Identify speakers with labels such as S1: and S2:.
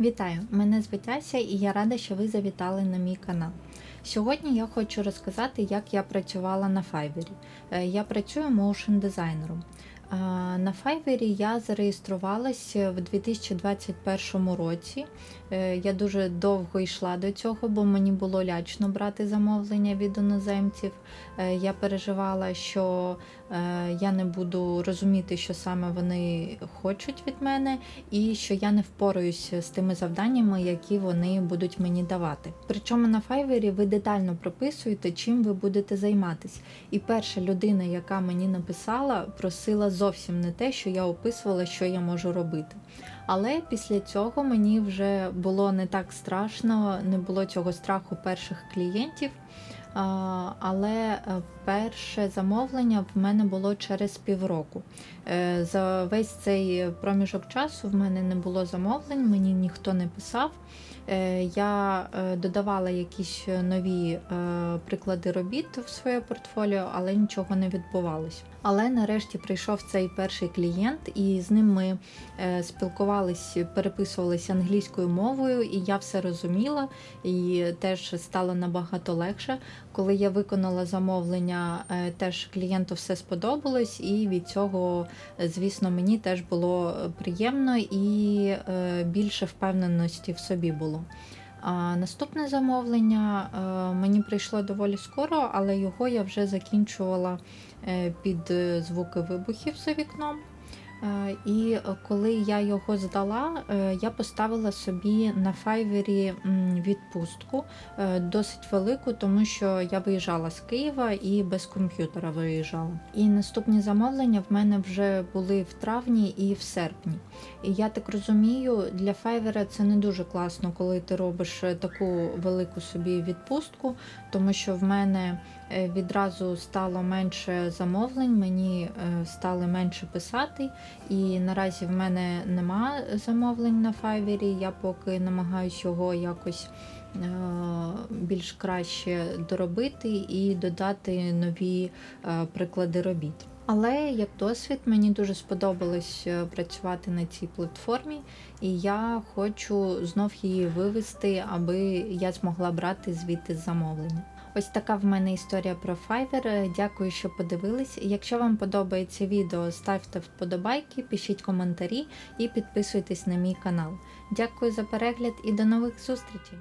S1: Вітаю! Мене звуть Ася і я рада, що ви завітали на мій канал. Сьогодні я хочу розказати, як я працювала на Fiverr. Е, Я працюю моушн дизайнером. На Fiverr я зареєструвалась в 2021 році. Е, Я дуже довго йшла до цього, бо мені було лячно брати замовлення від іноземців. Е, Я переживала, що е, я не буду розуміти, що саме вони хочуть від мене, і що я не впораюся з тими завданнями, які вони будуть мені давати. Причому на Fiverr ви детально прописуєте, чим ви будете займатися. І перша людина, яка мені написала, просила зовсім не те, що я описувала, що я можу робити. Але після цього мені вже було не так страшно, не було цього страху перших клієнтів. Але е, перше замовлення в мене було через півроку. Е, За весь цей проміжок часу в мене не було замовлень, мені ніхто не писав. Е, Я додавала якісь нові приклади робіт в своє портфоліо, але нічого не відбувалось. Але нарешті прийшов цей перший клієнт, і з ним ми спілкувались, переписувалися англійською мовою, і я все розуміла, і теж стало набагато легше. Коли я виконала замовлення, е, теж клієнту все сподобалось, і від цього, е, звісно, мені теж було приємно і е, більше впевненості в собі було. А наступне замовлення е, мені прийшло доволі скоро, але його я вже закінчувала е, під е, звуки вибухів за вікном. Е, І е, коли я його здала, е, я поставила собі на файвері відпустку досить велику, тому що я виїжджала з Києва і без комп'ютера виїжджала. І наступні замовлення в мене вже були в травні і в серпні. І я так розумію, для файвера це не дуже класно, коли ти робиш таку велику собі відпустку, тому що в мене відразу стало менше замовлень, мені стали менше писати. І наразі в мене нема замовлень на файвері. Я поки намагаюся його якось е, більш краще доробити і додати нові е, приклади робіт. Але як досвід мені дуже сподобалось е, працювати на цій платформі, і я хочу знов її вивести, аби я змогла брати звідти замовлення. Ось така в мене історія про Fiverr. Дякую, що подивились. Якщо вам подобається відео, ставте вподобайки, пишіть коментарі і підписуйтесь на мій канал. Дякую за перегляд і до нових зустрічей!